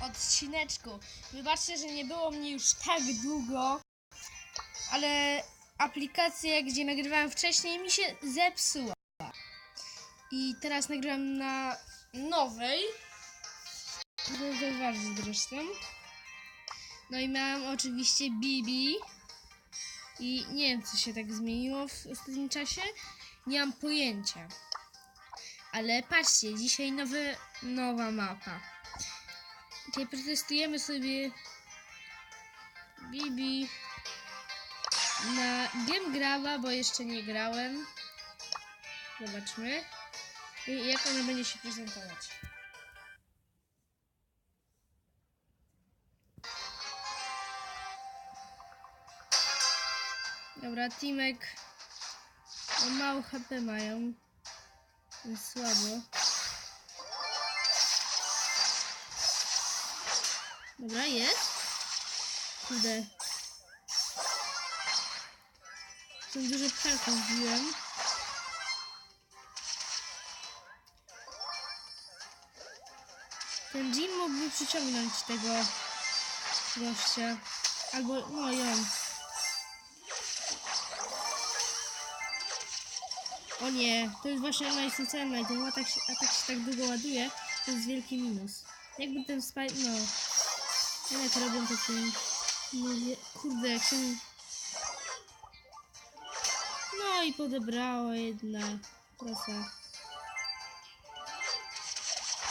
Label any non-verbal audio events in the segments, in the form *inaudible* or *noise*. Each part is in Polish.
odcineczku. Wybaczcie, że nie było mnie już tak długo, ale aplikacja, gdzie nagrywałem wcześniej, mi się zepsuła. I teraz nagrywam na nowej. Zauważyć zresztą. No i miałam oczywiście Bibi. I nie wiem, co się tak zmieniło w ostatnim czasie. Nie mam pojęcia. Ale patrzcie, dzisiaj nowa mapa. Dzisiaj przetestujemy sobie Bibi na Game Graba, bo jeszcze nie grałem. Zobaczmy. I jak ona będzie się prezentować. Dobra, Timek. O, mało HP mają. Jest słabo. Dobra, jest. Kurde. Są duże pchelka wbiłem. Ten Jim mógłby przyciągnąć tego gościa. Albo, no ją. O nie, to jest właśnie i ten atak atak się tak długo ładuje, to jest wielki minus. Jakby ten spaj... no... Ale to robią to tym... Mówię, kurde, jak się... No i podebrała jedna prosa.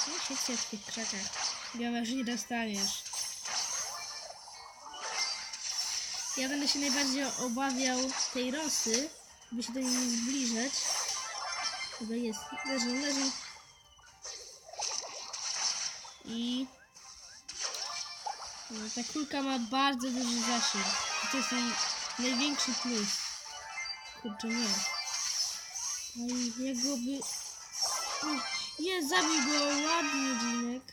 Nie siedźcie w tych krzakach. Białe, nie dostaniesz. Ja będę się najbardziej obawiał tej rosy, by się do niej nie zbliżać. Chyba jest. Leżą, leżą. I... Ta kulka ma bardzo duży zasięg. I to jest jej największy plus. Kurczę, nie. No i jak go. Nie, zabił go ładnie, Dzinek.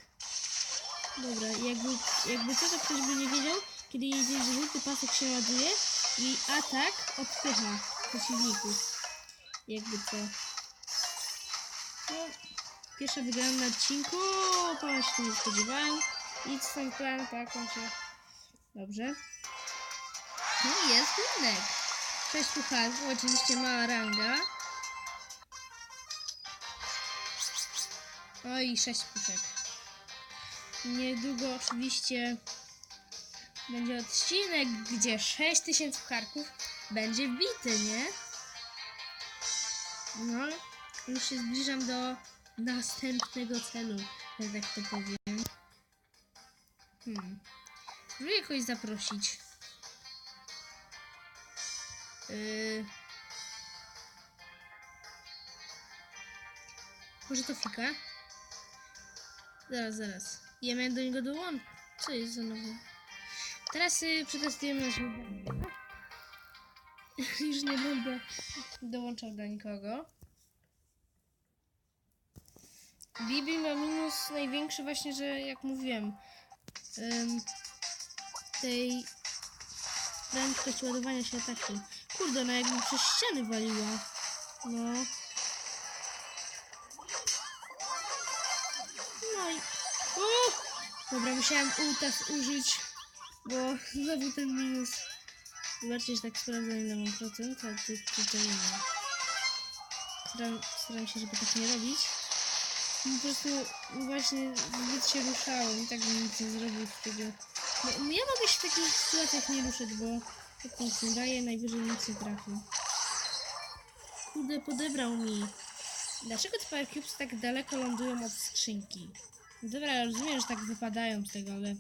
Dobra, jakby, jakby co, to ktoś by nie wiedział, kiedy jedzie żółty pasek się ładuje i atak odpycha przeciwników. Jakby co. No, pierwsza wygrana na odcinku, to się nie spodziewałem. Idź stąd plan, tak, on się... Dobrze. No i jest rynek. Sześć pucharów, oczywiście mała ranga. O i sześć puszek. Niedługo oczywiście będzie odcinek, gdzie 6000 pucharków będzie wbity, nie? No, już się zbliżam do następnego celu, że tak to powiem. Hmm. Żeby jakoś zaprosić. Yy... Może to fika? Zaraz, zaraz. Ja miałem do niego dołączyć. Co jest za nowe? Teraz y, przetestujemy naszą. *laughs* Już nie będę dołączał do nikogo. Bibi ma minus największy właśnie, że jak mówiłem, ym, tej prędkość ładowania się ataku. Kurde, ona jakby przez ściany waliła. No. No i... O! Dobra, musiałem ultas użyć, bo znowu ten minus. Zobaczcie, że tak sprawdzam ile mam procent, a tu tutaj nie. Staram, staram się, żeby tak nie robić. No Po prostu właśnie zbyt się ruszałem i tak bym nic nie zrobił z tego. No, ja mogę się w takich sytuacjach nie ruszać, bo tak nic nie daje, najwyżej nic nie trafi. Kurde, podebrał mi. Dlaczego te Power Cubes tak daleko lądują od skrzynki? Dobra, ja rozumiem, że tak wypadają z tego, ale...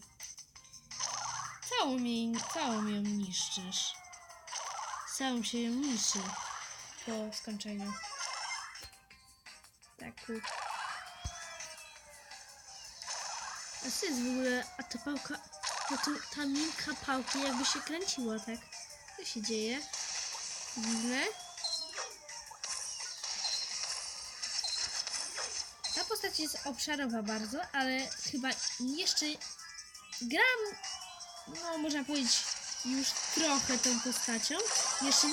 Całą mi, całą ją niszczysz. Całą się ją niszczy po skończeniu. Tak. ku- A co jest w ogóle? A ta pałka... No to ta minka pałki jakby się kręciła, tak? Co się dzieje? Dziwne. Ta postać jest obszarowa bardzo, ale chyba jeszcze gram, no można powiedzieć, już trochę tą postacią. Jeszcze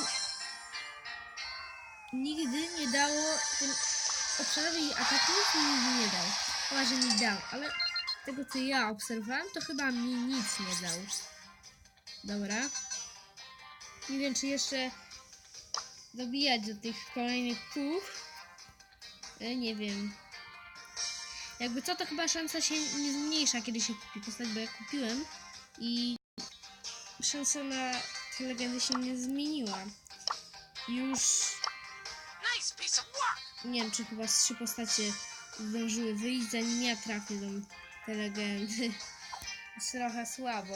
nigdy nie dało tym obszarowi ataków, nigdy nie dał. Chyba, że mi dał, ale tego co ja obserwowałem, to chyba mi nic nie dał. Dobra. Nie wiem, czy jeszcze dobijać do tych kolejnych płów. E, nie wiem. Jakby co, to chyba szansa się nie zmniejsza, kiedy się kupi postać, bo ja kupiłem i szansa na te legendy się nie zmieniła. Już nie wiem, czy chyba z trzy postacie zdążyły wyjść, zanim ja trafię do te legendy. Trochę słabo.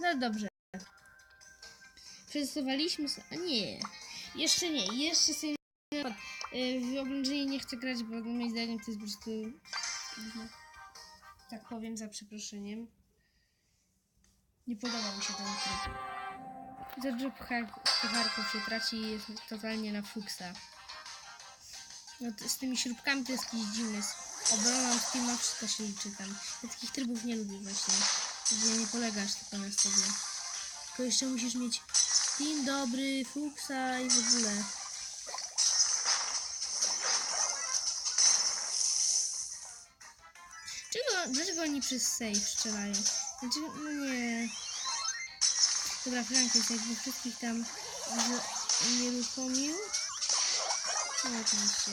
No dobrze. Przetestowaliśmy... A nie. Jeszcze nie. Jeszcze sobie... Y, W oblężenie nie chcę grać, bo moim zdaniem to jest po prostu... mhm, Tak powiem za przeproszeniem. Nie podoba mi się ten tryb. Za dużo puchar- pucharków się traci i jest totalnie na fuksa. No to z tymi śrubkami to jest jakiś dziwny. Obrona Steama wszystko się liczy tam. Ja takich trybów nie lubię właśnie. Gdzie nie polegasz tylko na sobie. Tylko jeszcze musisz mieć team dobry, fuksa i w ogóle. Czego, dlaczego oni przez save strzelają? Znaczy, no nie. Dobra, Frank jest jakby wszystkich tam z- oczywiście.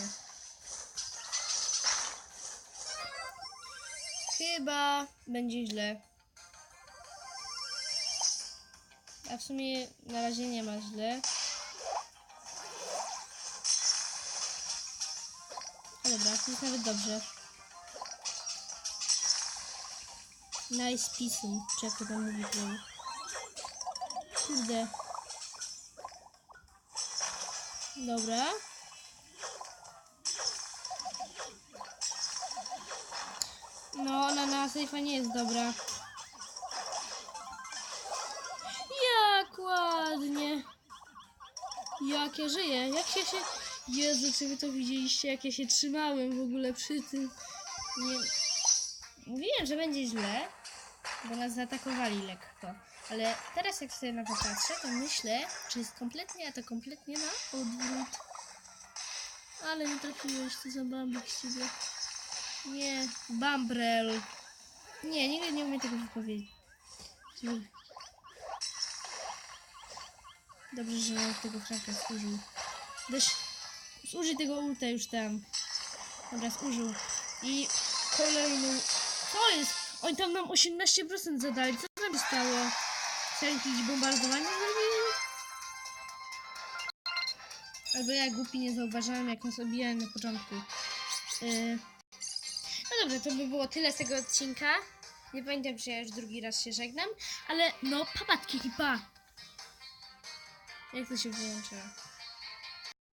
Chyba będzie źle. A w sumie na razie nie ma źle. Dobra, jest nawet dobrze. Nice pisum, czy jak to tam mówi król. Kurde. Dobra. No, ona na sejfa nie jest dobra. Jak ładnie. Jak ja żyję. Jak się się... Jezu, czy wy to widzieliście, jak ja się trzymałem w ogóle przy tym. Nie... Mówiłem, że będzie źle, bo nas zaatakowali lekko. Ale teraz jak sobie na to patrzę, to myślę, że jest kompletnie, a to kompletnie na odwrót. Ale nie trafiłeś, to za bambik z. Nie, Bambrel. Nie, nigdy nie umiem tego wypowiedzieć. Dobrze, że tego Franka zużył. Weź, zużyj tego ulta już tam. Dobra, zużył. I kolejną... Co jest? Oni tam nam 18% zadali. Co tam stało? Co jakieś bombardowanie zrobili? Albo ja głupi nie zauważyłam, jak nas obijałem na początku. Yy. Dobrze, to by było tyle z tego odcinka. Nie pamiętam, czy ja już drugi raz się żegnam, ale no, papatki i pa! Jak to się wyłącza?